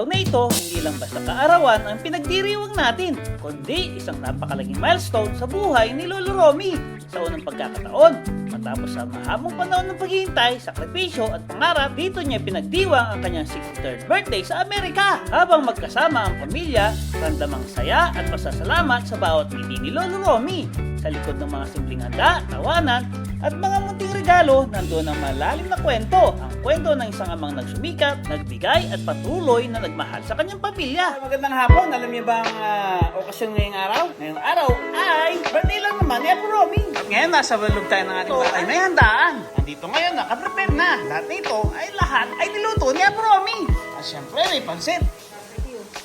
araw na ito, hindi lang basta kaarawan ang pinagdiriwang natin, kundi isang napakalaking milestone sa buhay ni Lolo Romy sa unang pagkakataon. Matapos sa mahabang panahon ng paghihintay, sakripisyo at pangarap, dito niya pinagdiwang ang kanyang 63rd birthday sa Amerika. Habang magkasama ang pamilya, ramdamang saya at pasasalamat sa bawat ngiti ni Lolo Romy. Sa likod ng mga simpleng handa, tawanan, at mga munting regalo, nandoon ang malalim na kwento. Ang kwento ng isang amang nagsumikap, nagbigay at patuloy na nagmahal sa kanyang pamilya. Magandang hapon. Alam niyo ba ang ah, okasyon ngayong araw? Ngayong araw ay birthday lang naman ni Apo Romy. At ngayon nasa balog tayo ng ating bahay. May handaan. Nandito ngayon, nakaprepare na. Lahat nito ay lahat ay niluto ni Apo Romy. At syempre may pansit.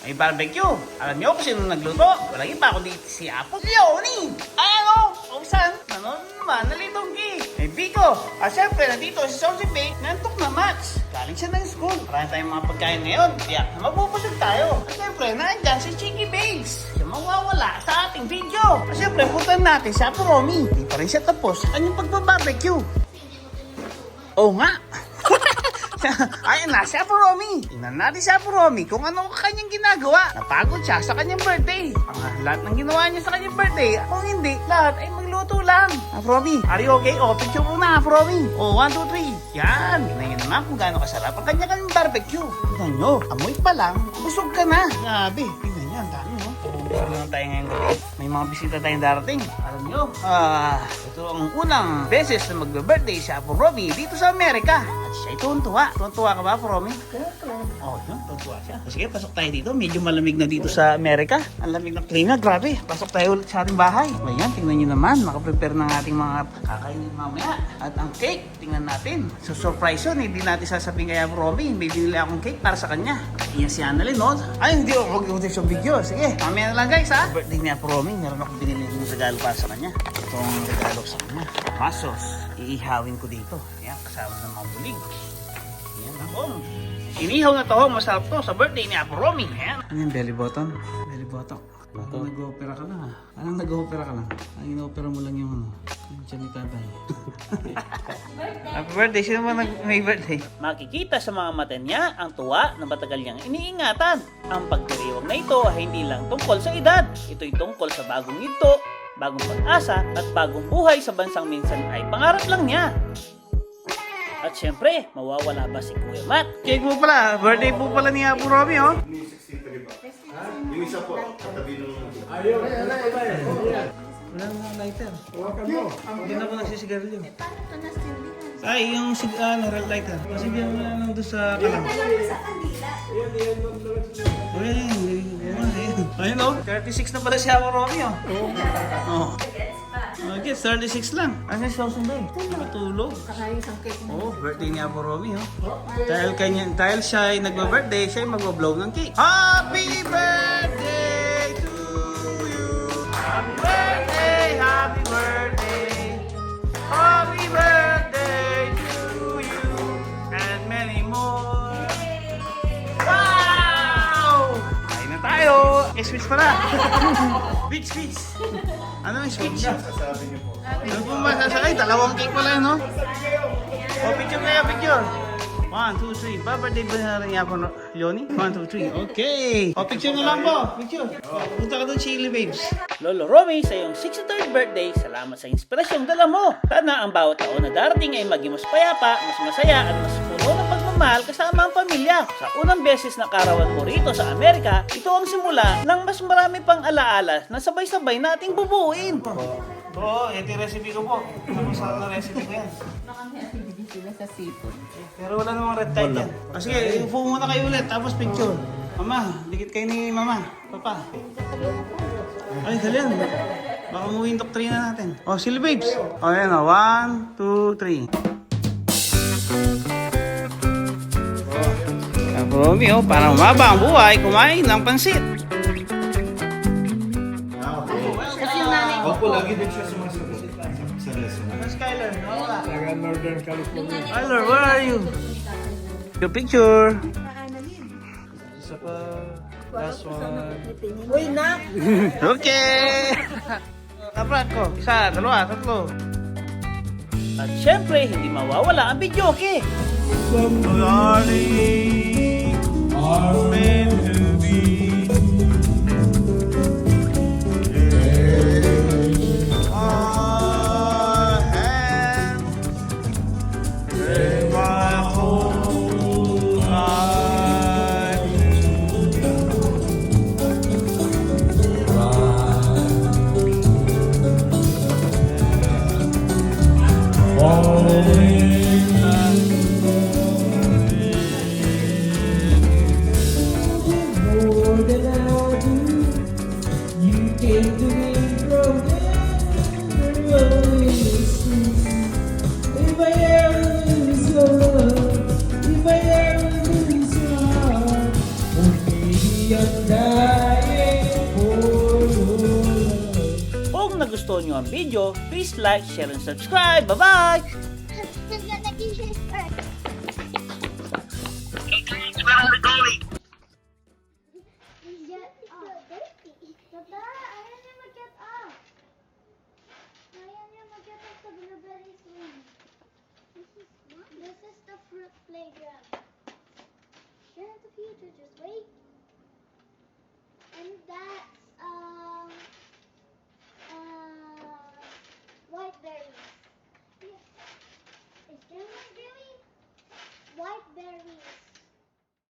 May barbecue. Alam niyo kung sino nagluto? Walang iba kundi si Apo Leoni. Ay ano? Kung saan? Ano naman? Nalitong gi. May Biko. At syempre, nandito si Sonsi Pay. Nantok na match. Galing siya ng school. Marami tayong mga pagkain ngayon. Kaya mabubusog tayo. At syempre, nandyan si Chicky Bakes. Siya mawawala sa ating video. At syempre, putan natin si Apo Romy. Hindi pa rin siya tapos. Ang yung pagbabarbecue. Oo nga. Ayun na, si Apo Romy. Tingnan natin si Romy kung ano ang kanyang ginagawa. Napagod siya sa kanyang birthday. Ang ah, lahat ng ginawa niya sa kanyang birthday, kung hindi, lahat ay magluto lang. Apo Romy, are you okay? O, picture muna, Apo Romy. O, one, two, three. Yan. Niyo naman kung gaano kasarap ang kanya-kanyang barbecue. Tingnan niyo, amoy pa lang, busog ka na. Grabe. Tingnan niyo, ang dami, no? Puro lang tayo ngayon gabi. May mga bisita tayong darating. Alam niyo, ah, ito ang unang beses na magbe-birthday si Apo Romy dito sa Amerika. Siya ay tuwan-tuwa. Tuwan-tuwa ka ba, Apo Romy? Oo, oh, yun. Tuwan-tuwa siya. Sige, pasok tayo dito. Medyo malamig na dito sa Amerika. Ang lamig ng klima. Grabe. Pasok tayo ulit sa ating bahay. Ayan, tingnan niyo naman. Nakaprepare ng ating mga kakainin mamaya. At ang cake, tingnan natin. So, surprise yun. Hindi natin sasabihin kay Apo Romy. May binili akong cake para sa kanya. Iyan si Annalyn, no? Ay, hindi ako mag-utik sa video. Sige, mamaya na lang guys, ha? Birthday ni Apo Romy. Meron akong binili ng regalo para sa kanya. Itong regalo sa kanya. Masos. Iihawin ko dito. Ayan, kasama ng mga bulig. Ayan, tahong. Inihaw na tahong. Masarap to sa birthday ni Apo Romy. Ayan. Ano yung belly button? Belly button. Parang nag-opera ka lang ah. Anong nag-opera ka lang? Ang in-opera mo lang yung ano. Yung tiyan ni tatay. Happy birthday. Sino ba nag may birthday? Makikita sa mga mata niya ang tuwa na matagal niyang iniingatan. Ang pagdiriwang na ito ay hindi lang tungkol sa edad. Ito'y tungkol sa bagong ito, bagong pag-asa at bagong buhay sa bansang minsan ay pangarap lang niya. At syempre, mawawala ba si Kuya Matt? Cake mo pala, birthday po pala ni Apo Romy, oh. Yung isa po, katabi nung... Wala na lighter. Hindi na ako nagsisigarilyo. Ay, yung sig ano, red lighter. Kasi bigyan mo lang doon sa kalang. Oh, yan, yan. yan, yan. Ayun, oh. 36 na pala si Apo Romy, oh. Oh. Okay, 36 lang. Ano si Sausun ba? Nakatulog. Oh, birthday ni Apo Romy, oh. Dahil, kanya, dahil siya ay nagba-birthday, siya ay magba-blow ng cake. Happy birthday to you! Happy birthday! Happy birthday! Happy birthday switch pala! Switch, switch! Ano yung switch? Sasabi niyo po. Ano po ba sasakay? Dalawang cake pala yun, no? O, picture kayo, picture. One, two, three. Ba, birthday ba na rin niya po, no? Leonie? One, two, three. Okay. O, picture na lang po. Picture. Punta ka doon, Chili Babes. Lolo Romy, sa iyong 63rd birthday, salamat sa inspirasyong dala mo. Sana ang bawat taon na darating ay maging mas payapa, mas masaya, at mas pagmamahal kasama ang pamilya. Sa unang beses na karawan mo rito sa Amerika, ito ang simula ng mas marami pang alaala na sabay-sabay nating bubuuin. Oo, ito yung recipe ko po. Ano sa recipe ko yan? sila sa seafood. Pero wala namang red tide yan. Ah, sige, upo muna kayo ulit, tapos picture. Mama, dikit kayo ni mama. Papa. Ay, dalian. Baka umuwi yung doktrina natin. Oh, sila babes. Oh, yan o. One, two, three. Oh. Oh, para umaba ang buhay, kumain ng pansit. Opo, lagi din siya sumasagot sa lesson. Skyler? Nawala. Taga Northern California. Skyler, where are you? Your picture. Isa pa. Last one. Uy, nak! Okay! Kaprat ko, isa, dalawa, tatlo. At syempre, hindi mawawala ang Our men who. Nagustuhan nyo ang video, please like, share, and subscribe. Bye-bye! Get